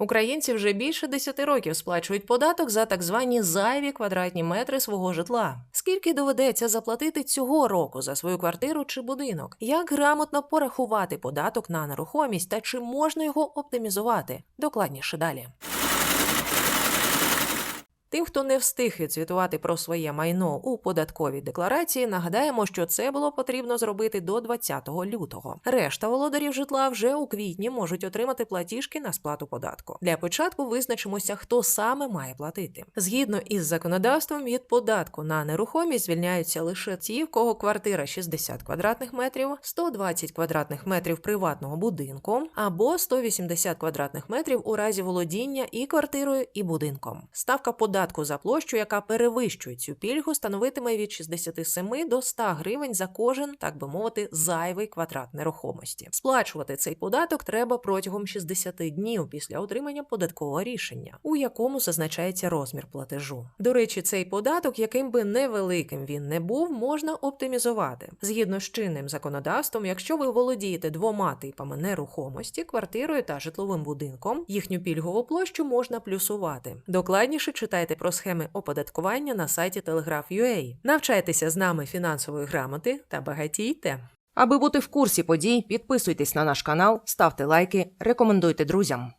Українці вже більше 10 років сплачують податок за так звані зайві квадратні метри свого житла. Скільки доведеться заплатити цього року за свою квартиру чи будинок? Як грамотно порахувати податок на нерухомість та чи можна його оптимізувати? Докладніше далі. Тим, хто не встиг відзвітувати про своє майно у податковій декларації, нагадаємо, що це було потрібно зробити до 20 лютого. Решта володарів житла вже у квітні можуть отримати платіжки на сплату податку. Для початку визначимося, хто саме має платити. Згідно із законодавством, від податку на нерухомість звільняються лише ті, в кого квартира 60 квадратних метрів, 120 квадратних метрів приватного будинку або 180 квадратних метрів у разі володіння і квартирою, і будинком. Ставка податку за площу, яка перевищує цю пільгу, становитиме від 67 до 100 гривень за кожен, так би мовити, зайвий квадрат нерухомості. Сплачувати цей податок треба протягом 60 днів після отримання податкового рішення, у якому зазначається розмір платежу. До речі, цей податок, яким би невеликим він не був, можна оптимізувати згідно з чинним законодавством. Якщо ви володієте двома типами нерухомості, квартирою та житловим будинком, їхню пільгову площу можна плюсувати. Докладніше читайте про схеми оподаткування на сайті Telegraph.ua. Навчайтеся з нами фінансової грамоти та багатійте. Аби бути в курсі подій, підписуйтесь на наш канал, ставте лайки, рекомендуйте друзям.